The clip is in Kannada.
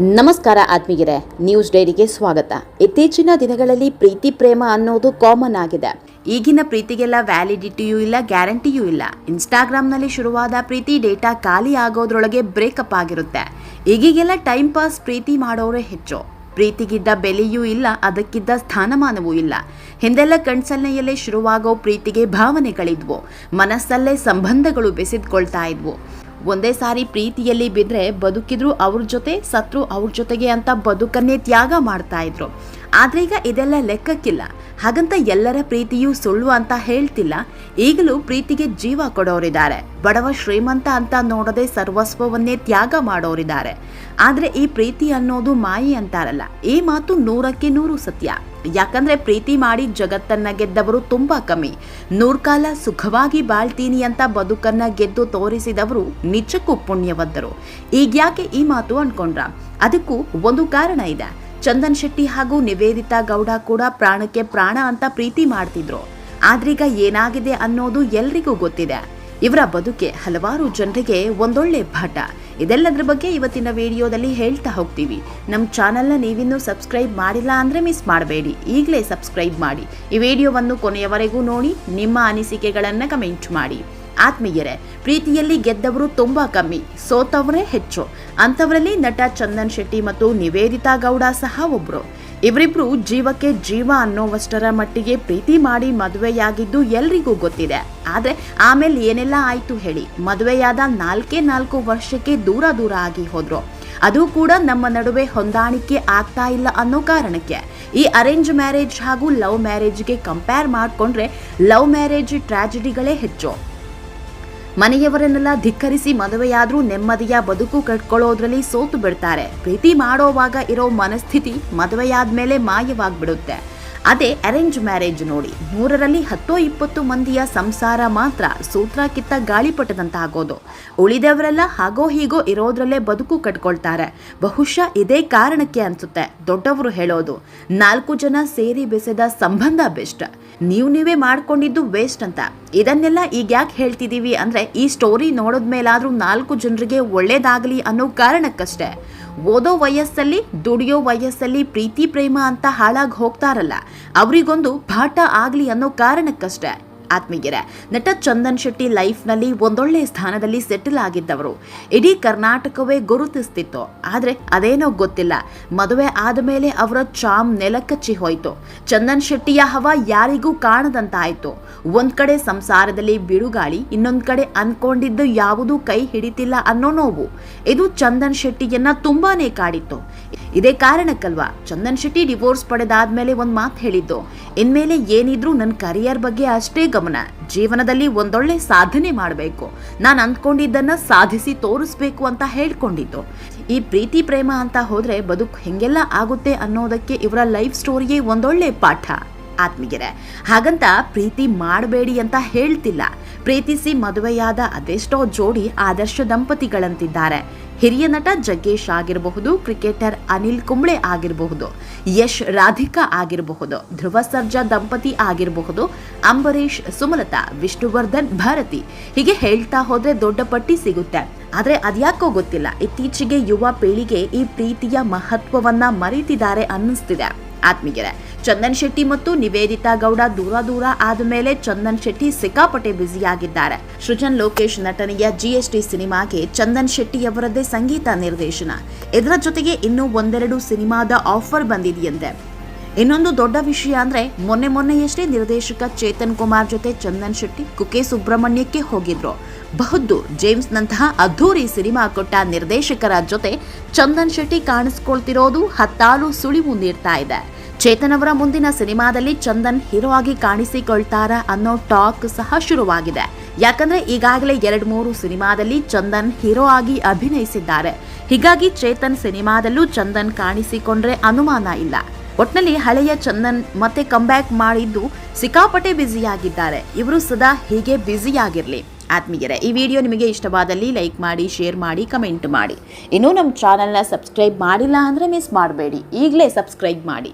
ನಮಸ್ಕಾರ ಆತ್ಮೀಯರೇ ನ್ಯೂಸ್ ಡೈರಿಗೆ ಸ್ವಾಗತ. ಇತ್ತೀಚಿನ ದಿನಗಳಲ್ಲಿ ಪ್ರೀತಿ, ಪ್ರೇಮ ಅನ್ನೋದು ಕಾಮನ್ ಆಗಿದೆ. ಈಗಿನ ಪ್ರೀತಿಗೆಲ್ಲ ವ್ಯಾಲಿಡಿಟಿಯೂ ಇಲ್ಲ ಗ್ಯಾರಂಟಿಯೂ ಇಲ್ಲ. ಇನ್ಸ್ಟಾಗ್ರಾಮ್ನಲ್ಲಿ ಶುರುವಾದ ಪ್ರೀತಿ ಡೇಟಾ ಖಾಲಿ ಆಗೋದ್ರೊಳಗೆ ಬ್ರೇಕಪ್ ಆಗಿರುತ್ತೆ. ಈಗೀಗೆಲ್ಲ ಟೈಮ್ ಪಾಸ್ ಪ್ರೀತಿ ಮಾಡೋರೇ ಹೆಚ್ಚು. ಪ್ರೀತಿಗಿದ್ದ ಬೆಲೆಯೂ ಇಲ್ಲ, ಅದಕ್ಕಿದ್ದ ಸ್ಥಾನಮಾನವೂ ಇಲ್ಲ. ಹಿಂದೆಲ್ಲ ಕಣ್ಸಲ್ನೆಯಲ್ಲೇ ಶುರುವಾಗೋ ಪ್ರೀತಿಗೆ ಭಾವನೆಗಳಿದ್ವು. ಮನಸ್ಸಲ್ಲೇ ಸಂಬಂಧಗಳು ಬೆಸೆದುಕೊಳ್ತಾ ಇದ್ವು. ಒಂದೇ ಸಾರಿ ಪ್ರೀತಿಯಲ್ಲಿ ಬಿದ್ದರೆ ಬದುಕಿದ್ರು ಅವ್ರ ಜೊತೆ, ಸತ್ರು ಅವ್ರ ಜೊತೆಗೆ ಅಂತ ಬದುಕನ್ನೇ ತ್ಯಾಗ ಮಾಡ್ತಾ ಇದ್ರು. ಆದ್ರೆ ಈಗ ಇದೆಲ್ಲ ಲೆಕ್ಕಕ್ಕಿಲ್ಲ. ಹಾಗಂತ ಎಲ್ಲರ ಪ್ರೀತಿಯೂ ಸುಳ್ಳು ಅಂತ ಹೇಳ್ತಿಲ್ಲ. ಈಗಲೂ ಪ್ರೀತಿಗೆ ಜೀವ ಕೊಡೋರಿದ್ದಾರೆ. ಬಡವ ಶ್ರೀಮಂತ ಅಂತ ನೋಡದೆ ಸರ್ವಸ್ವವನ್ನೇ ತ್ಯಾಗ ಮಾಡೋರಿದ್ದಾರೆ. ಆದರೆ ಈ ಪ್ರೀತಿ ಅನ್ನೋದು ಮಾಯಿ ಅಂತಾರಲ್ಲ. ಈ ಮಾತು ನೂರಕ್ಕೆ ನೂರು ಸತ್ಯ. ಯಾಕಂದ್ರೆ ಪ್ರೀತಿ ಮಾಡಿ ಜಗತ್ತನ್ನ ಗೆದ್ದವರು ತುಂಬಾ ಕಮ್ಮಿ. ನೂರ್ಕಾಲ ಸುಖವಾಗಿ ಬಾಳ್ತೀನಿ ಅಂತ ಬದುಕನ್ನ ಗೆದ್ದು ತೋರಿಸಿದವರು ನಿಜಕ್ಕೂ ಪುಣ್ಯವಂತರು. ಈಗ್ಯಾಕೆ ಈ ಮಾತು ಅನ್ಕೊಂಡ್ರ? ಅದಕ್ಕೂ ಒಂದು ಕಾರಣ ಇದೆ. ಚಂದನ್ ಶೆಟ್ಟಿ ಹಾಗೂ ನಿವೇದಿತಾ ಗೌಡ ಕೂಡ ಪ್ರಾಣಕ್ಕೆ ಪ್ರಾಣ ಅಂತ ಪ್ರೀತಿ ಮಾಡ್ತಿದ್ರು. ಆದ್ರೀಗ ಏನಾಗಿದೆ ಅನ್ನೋದು ಎಲ್ರಿಗೂ ಗೊತ್ತಿದೆ. ಇವರ ಬದುಕೆ ಹಲವಾರು ಜನರಿಗೆ ಒಂದೊಳ್ಳೆ ಪಾಠ ಇದೆಲ್ಲದ್ರ ಬಗ್ಗೆ ಇವತ್ತಿನ ವಿಡಿಯೋದಲ್ಲಿ ಹೇಳ್ತಾ ಹೋಗ್ತೀವಿ. ನಮ್ಮ ಚಾನಲ್ನ ನೀವಿನ್ನೂ ಸಬ್ಸ್ಕ್ರೈಬ್ ಮಾಡಿಲ್ಲ ಅಂದರೆ ಮಿಸ್ ಮಾಡಬೇಡಿ. ಈಗಲೇ ಸಬ್ಸ್ಕ್ರೈಬ್ ಮಾಡಿ. ಈ ವಿಡಿಯೋವನ್ನು ಕೊನೆಯವರೆಗೂ ನೋಡಿ, ನಿಮ್ಮ ಅನಿಸಿಕೆಗಳನ್ನು ಕಮೆಂಟ್ ಮಾಡಿ. ಆತ್ಮೀಯರೇ, ಪ್ರೀತಿಯಲ್ಲಿ ಗೆದ್ದವರು ತುಂಬಾ ಕಮ್ಮಿ, ಸೋತವರೇ ಹೆಚ್ಚು. ಅಂಥವರಲ್ಲಿ ನಟ ಚಂದನ್ ಶೆಟ್ಟಿ ಮತ್ತು ನಿವೇದಿತಾ ಗೌಡ ಸಹ ಒಬ್ರು. ಇವರಿಬ್ರು ಜೀವಕ್ಕೆ ಜೀವ ಅನ್ನೋವಷ್ಟರ ಮಟ್ಟಿಗೆ ಪ್ರೀತಿ ಮಾಡಿ ಮದುವೆಯಾಗಿದ್ದು ಎಲ್ರಿಗೂ ಗೊತ್ತಿದೆ. ಆದ್ರೆ ಆಮೇಲೆ ಏನೆಲ್ಲ ಆಯ್ತು ಹೇಳಿ, ಮದುವೆಯಾದ ನಾಲ್ಕೇ ನಾಲ್ಕು ವರ್ಷಕ್ಕೆ ದೂರ ದೂರ ಆಗಿ ಹೋದ್ರು. ಅದು ಕೂಡ ನಮ್ಮ ನಡುವೆ ಹೊಂದಾಣಿಕೆ ಆಗ್ತಾ ಇಲ್ಲ ಅನ್ನೋ ಕಾರಣಕ್ಕೆ. ಈ ಅರೇಂಜ್ ಮ್ಯಾರೇಜ್ ಹಾಗೂ ಲವ್ ಮ್ಯಾರೇಜ್ಗೆ ಕಂಪೇರ್ ಮಾಡಿಕೊಂಡ್ರೆ, ಲವ್ ಮ್ಯಾರೇಜ್ ಟ್ರಾಜಿಡಿಗಳೇ ಹೆಚ್ಚು. ಮನೆಯವರನ್ನೆಲ್ಲ ಧಿಕ್ಕರಿಸಿ ಮದುವೆಯಾದ್ರೂ ನೆಮ್ಮದಿಯ ಬದುಕು ಕಟ್ಕೊಳ್ಳೋದ್ರಲ್ಲಿ ಸೋತು ಬಿಡ್ತಾರೆ. ಪ್ರೀತಿ ಮಾಡೋವಾಗ ಇರೋ ಮನಸ್ಥಿತಿ ಮದುವೆಯಾದ್ಮೇಲೆ ಮಾಯವಾಗ್ಬಿಡುತ್ತೆ. ಅದೇ ಅರೇಂಜ್ ಮ್ಯಾರೇಜ್ ನೋಡಿ. ನೂರರಲ್ಲಿ ಹತ್ತೋ ಇಪ್ಪತ್ತು ಮಂದಿಯ ಸಂಸಾರ ಮಾತ್ರ ಸೂತ್ರ ಕಿತ್ತ ಗಾಳಿಪಟದಂತಾಗೋದು. ಉಳಿದವರೆಲ್ಲ ಹಾಗೋ ಹೀಗೋ ಇರೋದ್ರಲ್ಲೇ ಬದುಕು ಕಟ್ಕೊಳ್ತಾರೆ. ಬಹುಶಃ ಇದೇ ಕಾರಣಕ್ಕೆ ಅನ್ಸುತ್ತೆ ದೊಡ್ಡವರು ಹೇಳೋದು. ನಾಲ್ಕು ಜನ ಸೇರಿ ಬೆಸೆದ ಸಂಬಂಧ ಬೆಸ್ಟ್. ನೀವು ನೀವೇ ಮಾಡ್ಕೊಂಡಿದ್ದು ವೇಸ್ಟ್ ಅಂತ. ಇದನ್ನೆಲ್ಲ ಈಗ ಯಾಕೆ ಹೇಳ್ತಿದ್ದೀವಿ ಅಂದ್ರೆ ಈ ಸ್ಟೋರಿ ನೋಡಿದ್ಮೇಲಾದರೂ ನಾಲ್ಕು ಜನರಿಗೆ ಒಳ್ಳೇದಾಗಲಿ ಅನ್ನೋ ಕಾರಣಕ್ಕಷ್ಟೇ. ಓದೋ ವಯಸ್ಸಲ್ಲಿ ದುಡಿಯೋ ವಯಸ್ಸಲ್ಲಿ ಪ್ರೀತಿ ಪ್ರೇಮ ಅಂತ ಹಾಳಾಗಿ ಹೋಗ್ತಾರಲ್ಲ ಅವರಿಗೊಂದು ಪಾಠ ಆಗಲಿ ಅನ್ನೋ ಕಾರಣಕ್ಕಷ್ಟೇ. ಆತ್ಮೀಯರೇ, ನಟ ಚಂದನ್ ಶೆಟ್ಟಿ ಲೈಫ್ನಲ್ಲಿ ಒಂದೊಳ್ಳೆ ಸ್ಥಾನದಲ್ಲಿ ಸೆಟಲ್ ಆಗಿದ್ದವರು. ಇಡೀ ಕರ್ನಾಟಕವೇ ಗುರುತಿಸ್ತಿತ್ತು. ಆದರೆ ಅದೇನೋ ಗೊತ್ತಿಲ್ಲ. ಮದುವೆ ಆದಮೇಲೆ ಅವರ ಚಾಮ್ ನೆಲಕಚ್ಚಿ ಹೋಯಿತು. ಚಂದನ್ ಶೆಟ್ಟಿಯ ಹವ ಯಾರಿಗೂ ಕಾಣದಂತಾಯಿತು. ಒಂದ್ ಕಡೆ ಸಂಸಾರದಲ್ಲಿ ಬಿಡುಗಾಳಿ, ಇನ್ನೊಂದು ಕಡೆ ಅನ್ಕೊಂಡಿದ್ದು ಯಾವುದೂ ಕೈ ಹಿಡಿತಿಲ್ಲ ಅನ್ನೋ ನೋವು. ಇದು ಚಂದನ್ ಶೆಟ್ಟಿಯನ್ನ ತುಂಬಾನೇ ಕಾಡಿತ್ತು. ಇದೇ ಕಾರಣಕ್ಕಲ್ವಾ? ಚಂದನ್ ಶೆಟ್ಟಿ ಡಿವೋರ್ಸ್ ಪಡೆದಾದ್ಮೇಲೆ ಒಂದ್ ಮಾತು ಹೇಳಿದ್ದು, ಇನ್ಮೇಲೆ ಏನಿದ್ರು ನನ್ನ ಕರಿಯರ್ ಬಗ್ಗೆ ಅಷ್ಟೇ ಗಮನ. ಜೀವನದಲ್ಲಿ ಒಂದೊಳ್ಳೆ ಸಾಧನೆ ಮಾಡಬೇಕು. ನಾನು ಅಂದ್ಕೊಂಡಿದ್ದನ್ನ ಸಾಧಿಸಿ ತೋರಿಸ್ಬೇಕು ಅಂತ ಹೇಳ್ಕೊಂಡಿದ್ದು. ಈ ಪ್ರೀತಿ ಪ್ರೇಮ ಅಂತ ಹೋದ್ರೆ ಬದುಕು ಹೆಂಗೆಲ್ಲ ಆಗುತ್ತೆ ಅನ್ನೋದಕ್ಕೆ ಇವರ ಲೈಫ್ ಸ್ಟೋರಿಯೇ ಒಂದೊಳ್ಳೆ ಪಾಠ. ಆತ್ಮೀಯರೇ, ಹಾಗಂತ ಪ್ರೀತಿ ಮಾಡಬೇಡಿ ಅಂತ ಹೇಳ್ತಿಲ್ಲ. ಪ್ರೀತಿಸಿ ಮದುವೆಯಾದ ಅದೆಷ್ಟೋ ಜೋಡಿ ಆದರ್ಶ ದಂಪತಿಗಳಂತಿದ್ದಾರೆ. ಹಿರಿಯ ನಟ ಜಗ್ಗೇಶ್ ಆಗಿರಬಹುದು, ಕ್ರಿಕೆಟರ್ ಅನಿಲ್ ಕುಂಬ್ಳೆ ಆಗಿರಬಹುದು, ಯಶ್ ರಾಧಿಕಾ ಆಗಿರಬಹುದು, ಧ್ರುವ ಸರ್ಜಾ ದಂಪತಿ ಆಗಿರಬಹುದು ಅಂಬರೀಶ್ ಸುಮಲತಾ, ವಿಷ್ಣುವರ್ಧನ್, ಭಾರತಿ. ಹೀಗೆ ಹೇಳ್ತಾ ಹೋದ್ರೆ ದೊಡ್ಡ ಪಟ್ಟಿ ಸಿಗುತ್ತೆ. ಆದರೆ ಅದ್ಯಾಕೋ ಗೊತ್ತಿಲ್ಲ, ಇತ್ತೀಚೆಗೆ ಯುವ ಪೀಳಿಗೆ ಈ ಪ್ರೀತಿಯ ಮಹತ್ವವನ್ನ ಮರೀತಿದ್ದಾರೆ ಅನ್ನಿಸ್ತಿದೆ. ಆತ್ಮೀಯರೇ, ಚಂದನ್ ಶೆಟ್ಟಿ ಮತ್ತು ನಿವೇದಿತಾ ಗೌಡ ದೂರ ದೂರ ಆದಮೇಲೆ ಚಂದನ್ ಶೆಟ್ಟಿ ಸಿಕ್ಕಾಪಟ್ಟೆ ಬ್ಯುಸಿಯಾಗಿದ್ದಾರೆ. ಸೃಜನ್ ಲೋಕೇಶ್ ನಟನೆಯ ಜಿಎಸ್ಟಿ ಸಿನಿಮಾಗೆ ಚಂದನ್ ಶೆಟ್ಟಿ ಅವರದ್ದೇ ಸಂಗೀತ ನಿರ್ದೇಶನ. ಇದರ ಜೊತೆಗೆ ಇನ್ನೂ ಒಂದೆರಡು ಸಿನಿಮಾದ ಆಫರ್ ಬಂದಿದೆಯಂತೆ. ಇನ್ನೊಂದು ದೊಡ್ಡ ವಿಷಯ ಅಂದ್ರೆ ಮೊನ್ನೆ ಮೊನ್ನೆಯಷ್ಟೇ ನಿರ್ದೇಶಕ ಚೇತನ್ ಕುಮಾರ್ ಜೊತೆ ಚಂದನ್ ಶೆಟ್ಟಿ ಕುಕೆ ಸುಬ್ರಹ್ಮಣ್ಯಕ್ಕೆ ಹೋಗಿದ್ರು. ಬಹುದು ಜೇಮ್ಸ್ ನಂತಹ ಅದ್ಧೂರಿ ಸಿನಿಮಾ ಕೊಟ್ಟ ನಿರ್ದೇಶಕರ ಜೊತೆ ಚಂದನ್ ಶೆಟ್ಟಿ ಕಾಣಿಸ್ಕೊಳ್ತಿರೋದು ಹತ್ತಾರು ಸುಳಿವು ನೀಡ್ತಾ ಇದೆ. ಚೇತನ್ ಅವರ ಮುಂದಿನ ಸಿನಿಮಾದಲ್ಲಿ ಚಂದನ್ ಹೀರೋ ಆಗಿ ಕಾಣಿಸಿಕೊಳ್ತಾರಾ ಅನ್ನೋ ಟಾಕ್ ಸಹ ಶುರುವಾಗಿದೆ. ಯಾಕಂದ್ರೆ ಈಗಾಗಲೇ ಎರಡ್ ಮೂರು ಸಿನಿಮಾದಲ್ಲಿ ಚಂದನ್ ಹೀರೋ ಆಗಿ ಅಭಿನಯಿಸಿದ್ದಾರೆ. ಹೀಗಾಗಿ ಚೇತನ್ ಸಿನಿಮಾದಲ್ಲೂ ಚಂದನ್ ಕಾಣಿಸಿಕೊಂಡ್ರೆ ಅನುಮಾನ ಇಲ್ಲ. ಒಟ್ನಲ್ಲಿ ಹಳೆಯ ಚಂದನ್ ಮತ್ತೆ ಕಂಬ್ಯಾಕ್ ಮಾಡಿದ್ದು ಸಿಕ್ಕಾಪಟ್ಟೆ ಬ್ಯುಸಿಯಾಗಿದ್ದಾರೆ. ಇವರು ಸದಾ ಹೀಗೆ ಬ್ಯುಸಿಯಾಗಿರ್ಲಿ. ಆತ್ಮೀಯರೇ, ಈ ವಿಡಿಯೋ ನಿಮಗೆ ಇಷ್ಟವಾದಲ್ಲಿ ಲೈಕ್ ಮಾಡಿ, ಶೇರ್ ಮಾಡಿ, ಕಮೆಂಟ್ ಮಾಡಿ. ಇನ್ನೂ ನಮ್ಮ ಚಾನಲ್ನ ಸಬ್ಸ್ಕ್ರೈಬ್ ಮಾಡಿಲ್ಲ ಅಂದರೆ ಮಿಸ್ ಮಾಡಬೇಡಿ. ಈಗಲೇ ಸಬ್ಸ್ಕ್ರೈಬ್ ಮಾಡಿ.